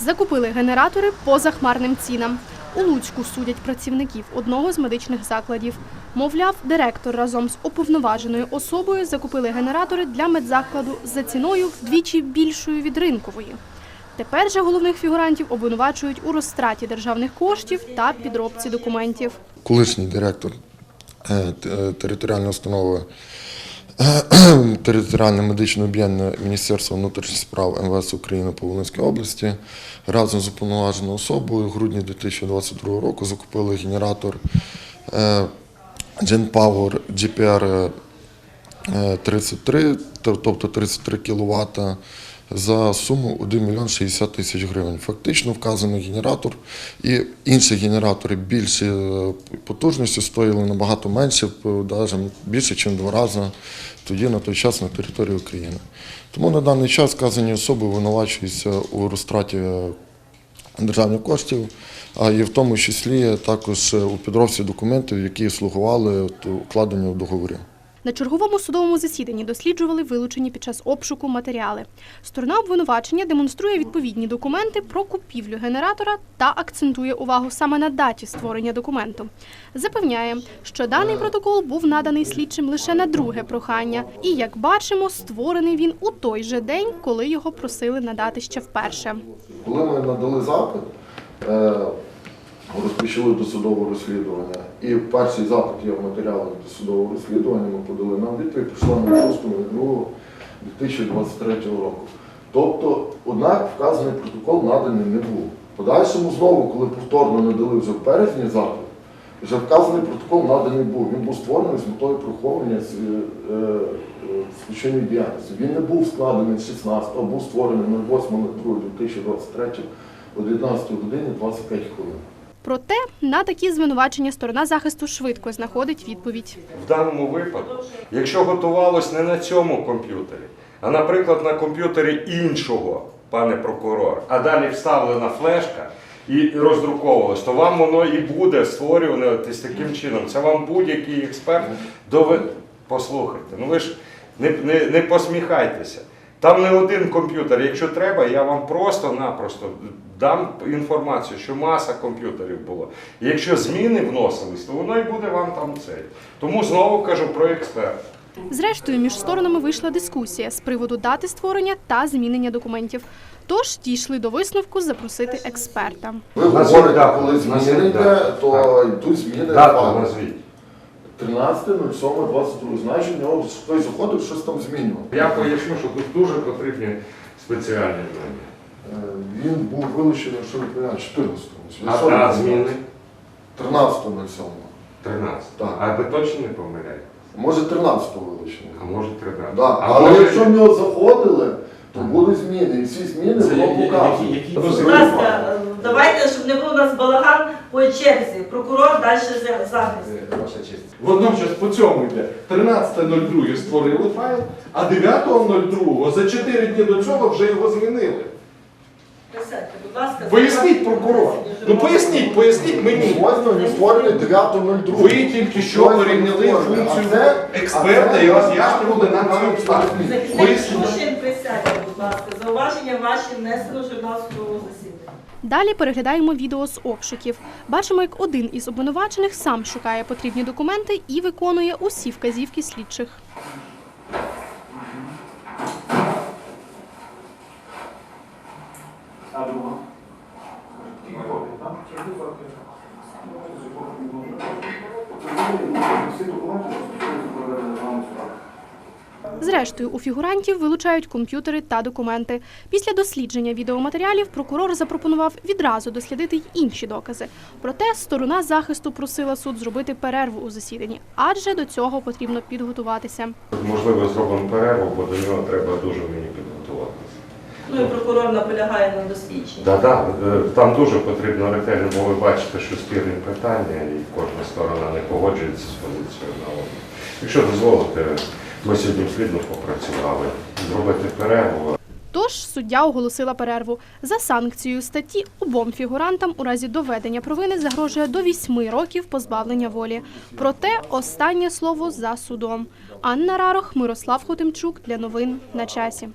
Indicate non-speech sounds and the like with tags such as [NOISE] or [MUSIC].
Закупили генератори по захмарним цінам. У Луцьку судять працівників одного з медичних закладів. Мовляв, директор разом з уповноваженою особою закупили генератори для медзакладу за ціною вдвічі більшою від ринкової. Тепер же головних фігурантів обвинувачують у розтраті державних коштів та підробці документів. колишній директор е, е, територіальної установи [CLEARS THROAT] територіальне медичне об'єднання Міністерства внутрішніх справ МВС України по Волинській області разом з уповноваженою особою в грудні 2022 року закупили генератор е, GenPower GPR е, 33, тобто 33 кВт, за суму 1 мільйон 60 тисяч гривень. Фактично вказаний генератор і інші генератори більші е, потужності стоїли набагато менше, навіть більше, ніж два рази тоді на той час на території України. Тому на даний час вказані особи винувачуються у розтраті е, державних коштів, а і в тому числі також у підробці документів, які слугували от, укладення в договорі. На черговому судовому засіданні досліджували вилучені під час обшуку матеріали. Сторона обвинувачення демонструє відповідні документи про купівлю генератора та акцентує увагу саме на даті створення документу. Запевняє, що даний протокол був наданий слідчим лише на друге прохання, і як бачимо, створений він у той же день, коли його просили надати ще вперше. Коли ми надали запит, е, розпочали досудове розслідування, і перший запит є в матеріалах досудового розслідування, ми подали нам відповідь, прийшла на 6 2023 року. Тобто, однак вказаний протокол наданий не був. Подальшому знову, коли повторно надали вже в березні запит, вже вказаний протокол наданий був. Він був створений з метою приховування з- е, е, злочинної діяльності. Він не був складений 16, а був створений 08.02.2023 о 19 годині 25 хвилин. Проте на такі звинувачення сторона захисту швидко знаходить відповідь. В даному випадку, якщо готувалось не на цьому комп'ютері, а, наприклад, на комп'ютері іншого, пане прокурор, а далі вставлена флешка і роздруковувалось, то вам воно і буде створюватись таким чином. Це вам будь-який експерт дове... Послухайте, ну ви ж не, не, не посміхайтеся. Там не один комп'ютер. Якщо треба, я вам просто-напросто дам інформацію, що маса комп'ютерів було. І якщо зміни вносились, то воно і буде вам там цей. Тому знову кажу про експерт. Зрештою, між сторонами вийшла дискусія з приводу дати створення та змінення документів. Тож дійшли до висновку запросити експерта. Ви говорите, коли зміни Назвіть йде, дату. то йдуть зміни Дату назвіть. 13.07.22. Значить, в нього хтось заходив, щось там змінював. Я поясню, що тут дуже потрібні спеціальні знання. Е, Він був вилучений, що відповідає 14 А, а зміни 13.07. 13. Так. А ви точно не помиляєте? Може 13-го вилучений. А може 13. Да. А Але може- якщо в нього заходили, то будуть зміни. І всі зміни Це було які- показано. які- які Будь ласка, давайте, щоб не було у нас балаган по черзі. Прокурор далі за- захист. Е, Ваша честь. Водночас по цьому йде 13.02 створили файл, а 9.02 за 4 дні до цього вже його змінили. Присядьте, будь ласка. Поясніть, прокурор. Ну поясніть, поясніть мені. Ось він створений 9.02. Ви тільки що порівняли функцію А це- експерта а це- і роз'яснювали нам ці обставини. Захисник Поясніть. Присядьте, будь ласка. Зауваження ваші внесено в журнал судового засідання. Далі переглядаємо відео з обшуків. Бачимо, як один із обвинувачених сам шукає потрібні документи і виконує усі вказівки слідчих. Зрештою, у фігурантів вилучають комп'ютери та документи. Після дослідження відеоматеріалів прокурор запропонував відразу дослідити й інші докази. Проте сторона захисту просила суд зробити перерву у засіданні, адже до цього потрібно підготуватися. Можливо, зробимо перерву, бо до нього треба дуже мені підготуватися. Ну і прокурор наполягає на дослідженні. Так, так, там дуже потрібно ретельно, бо ви бачите, що спірні питання, і кожна сторона не погоджується з позицією на одну. Якщо дозволите, ми сьогодні плідно попрацювали. Зробити перерву, Тож суддя оголосила перерву. За санкцією статті обом фігурантам у разі доведення провини загрожує до вісьми років позбавлення волі. Проте останнє слово за судом. Анна Рарох, Мирослав Хотимчук для новин на часі.